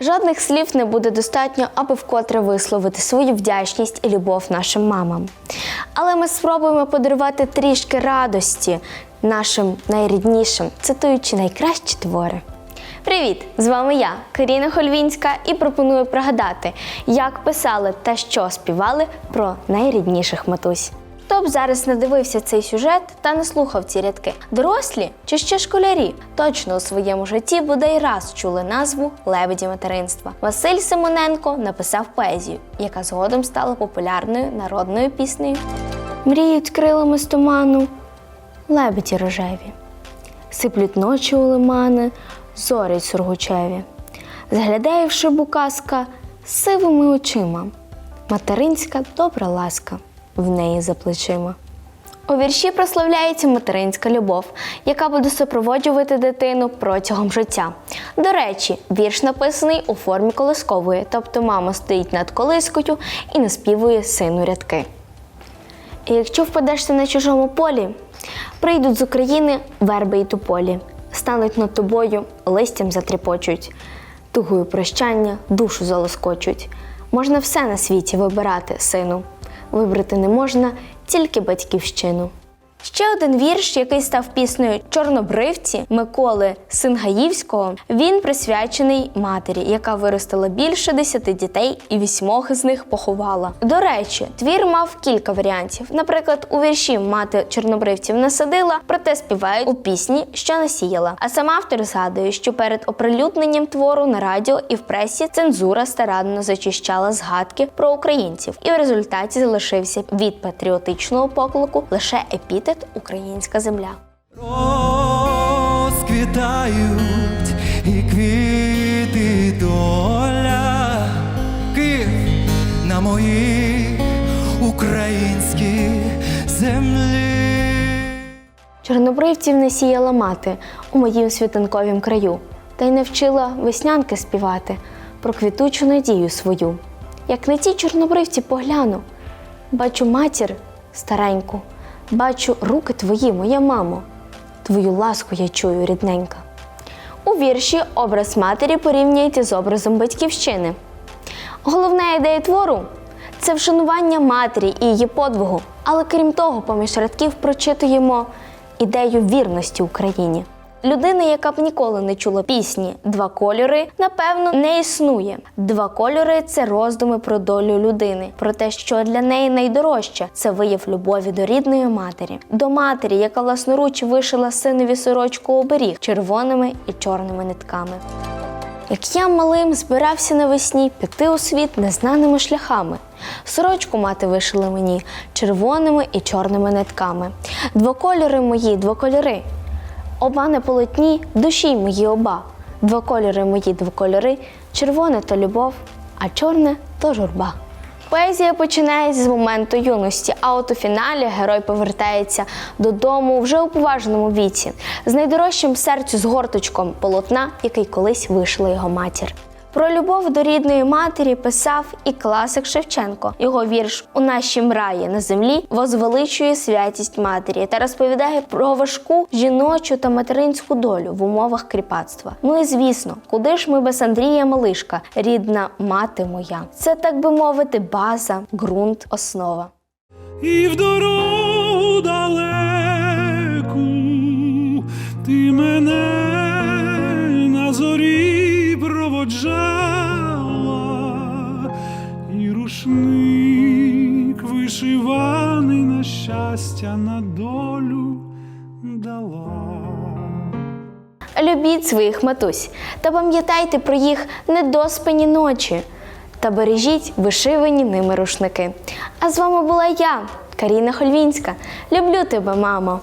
Жодних слів не буде достатньо, аби вкотре висловити свою вдячність і любов нашим мамам. Але ми спробуємо подарувати трішки радості нашим найріднішим, цитуючи найкращі твори. Привіт! З вами я, Каріна Хольвінська, і пропоную пригадати, як писали та що співали про найрідніших матусь. Хто б зараз не дивився цей сюжет та не слухав ці рядки, дорослі чи ще школярі точно у своєму житті бодай раз чули назву Лебеді материнства. Василь Симоненко написав поезію, яка згодом стала популярною народною піснею. Мріють крилами з туману, лебеді рожеві, сиплють ночі у лимани, зорять сургучеві. Зглядає в шибу сивими очима, материнська добра ласка в неї за плечима. У вірші прославляється материнська любов, яка буде супроводжувати дитину протягом життя. До речі, вірш написаний у формі колискової, тобто мама стоїть над колискою і наспівує сину рядки. І якщо впадеш ти на чужому полі, прийдуть з України верби й туполі, стануть над тобою, листям затріпочуть, тугою прощання душу залоскочуть. Можна все на світі вибирати, сину. Вибрати не можна тільки батьківщину. Ще один вірш, який став піснею Чорнобривці Миколи Сингаївського, він присвячений матері, яка виростила більше десяти дітей і вісьмох з них поховала. До речі, твір мав кілька варіантів. Наприклад, у вірші мати чорнобривців насадила, проте співають у пісні, що насіяла. А сам автор згадує, що перед оприлюдненням твору на радіо і в пресі цензура старанно зачищала згадки про українців, і в результаті залишився від патріотичного поклику лише епітет Українська земля. розквітають і квіти доля Київ на моїй українській землі. Чорнобривців не сіяла мати у моїм світанковім краю, та й не вчила веснянки співати про квітучу надію свою. Як на ті чорнобривці погляну, бачу матір стареньку, бачу руки твої, моя мамо, твою ласку я чую, рідненька. У вірші образ матері порівнюється з образом батьківщини. Головна ідея твору це вшанування матері і її подвигу. Але крім того, поміж рядків прочитуємо ідею вірності Україні. Людина, яка б ніколи не чула пісні Два кольори, напевно, не існує. Два кольори це роздуми про долю людини, про те, що для неї найдорожче це вияв любові до рідної матері, до матері, яка власноруч вишила синові сорочку оберіг червоними і чорними нитками. Як я малим збирався навесні піти у світ незнаними шляхами. Сорочку мати вишила мені червоними і чорними нитками. Двокольори мої, двокольори. Оба на полотні, душі мої оба. Два кольори мої, двокольори, червоне то любов, а чорне то журба. Поезія починається з моменту юності, а от у фіналі герой повертається додому вже у поважному віці, з найдорожчим серцю з горточком полотна, який колись вишила його матір. Про любов до рідної матері писав і класик Шевченко. Його вірш У нашім раї на землі возвеличує святість матері та розповідає про важку жіночу та материнську долю в умовах кріпацтва. Ну і звісно, куди ж ми без Андрія Малишка, рідна мати моя. Це так би мовити, база, ґрунт, основа. І в дорогу рушник вишиваний на щастя на долю дала. Любіть своїх матусь та пам'ятайте про їх недоспані ночі та бережіть вишивані ними рушники. А з вами була я, Каріна Хольвінська. Люблю тебе, мамо!